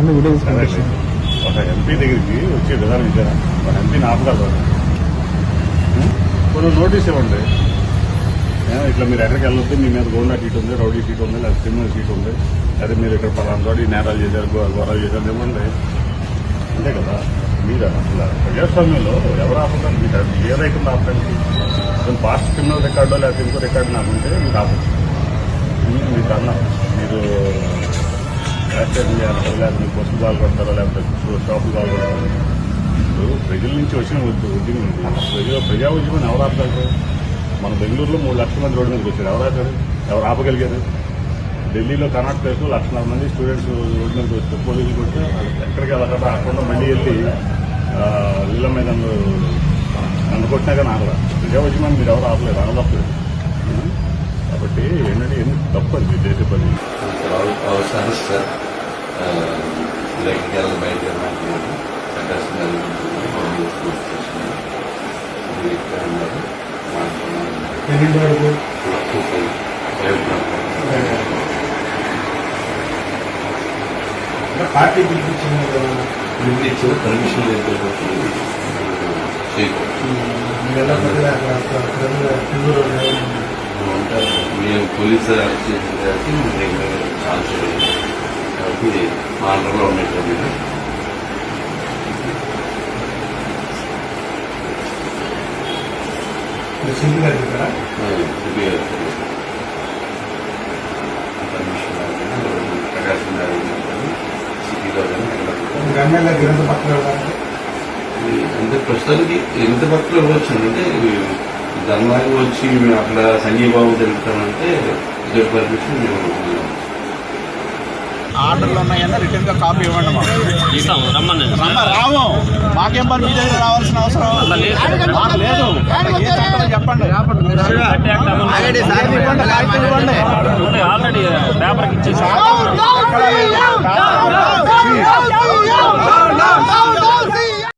Only village ఒక MP దగ్గరికి వచ్చే విధానం ఇచ్చారా? ఒక ఎంపీని ఆపగలరు? కొన్ని నోటీస్ ఇవ్వండి. ఇట్లా మీరు ఎక్కడికి వెళ్ళొద్దు మీ మీద గోండా సీట్ ఉంది రౌడీ సీట్ ఉంది లేదా క్రిమినల్ సీట్ ఉంది. అదే మీరు ఇక్కడ పలానా చోట ఈ నేరాలు చేశారు గో- ఘోరాలు చేశారు ఇవ్వండి. అంతే కదా? మీరు? అసలు ప్రజాస్వామ్యంలో ఎవరు ఆపుతారు మీకు అది ఏ రైకుండా ఆపడానికి అసలు పాస్ట్ క్రిమినల్ రికార్డో లేకపోతే ఇంకో రికార్డు నాకు ఉంటే మీకు ఆపచ్చు. మీరు మీకు అన్న మీరు యాక్సిడెంట్ చేయాలి లేకపోతే బస్సు పాల్గొడతారో లేకపోతే షాపులు పాల్గొడతారో ఇప్పుడు ప్రజల నుంచి వచ్చిన ఉద్యమం ప్రజల ప్రజా ఉద్యమం ఎవరు ఆపగలరు మన బెంగళూరులో మూడు లక్షల మంది రోడ్డు మీదకి వచ్చారు. ఎవరు ఆపారు? ఎవరు ఆపగలిగారు? ఢిల్లీలో కర్ణాటక ప్లేస్లో లక్షన్నర మంది స్టూడెంట్స్ రోడ్డు మీదకి వస్తే పోలీసులు కొట్టి ఎక్కడికి వెళ్ళకుండా రాకుండా మళ్ళీ వెళ్ళి ఇళ్ళ మీద నన్ను కొట్టినా కానీ ఆగల ప్రజా ఉద్యమాన్ని మీరు ఎవరు ఆపలేదు అనలేదు కాబట్టి ఏంటంటే ఎందుకు తప్పు అది. చేసే పని can, uh, ఎన్నింటి వరకు పార్టీ కదా ఇచ్చిన పర్మిషన్ లేకపోతే చేయకూడదు మేము పోలీసు అరెస్ట్ చేసిన కాబట్టి మీ ఇది మా అండర్లో ఉండేటువంటి ఇక్కడ. ప్రకాశం గారు. సిటీలో కానీ ఎమ్మెల్యే పక్కన అంటే ప్రస్తుతానికి ఎంత పట్ల ఇవ్వచ్చు అంటే ధర్మానికి వచ్చి మేము అక్కడ సంజయ్ బాబు తెలుపుతామంటే ఇద్దరు పర్మిషన్ మేము ఆర్డర్లు ఉన్నాయన్న రిటర్న్గా కాపీ ఇవ్వండి మాకు. రమ్మని. రమ్మ రాము. మాకేం పని మీ దగ్గర రావాల్సిన అవసరం మాకు లేదు. ఏ చెప్పండి. ఇవ్వండి. ఆల్రెడీ పేపర్కి ఇచ్చేసి. ఎక్కడ లేదు.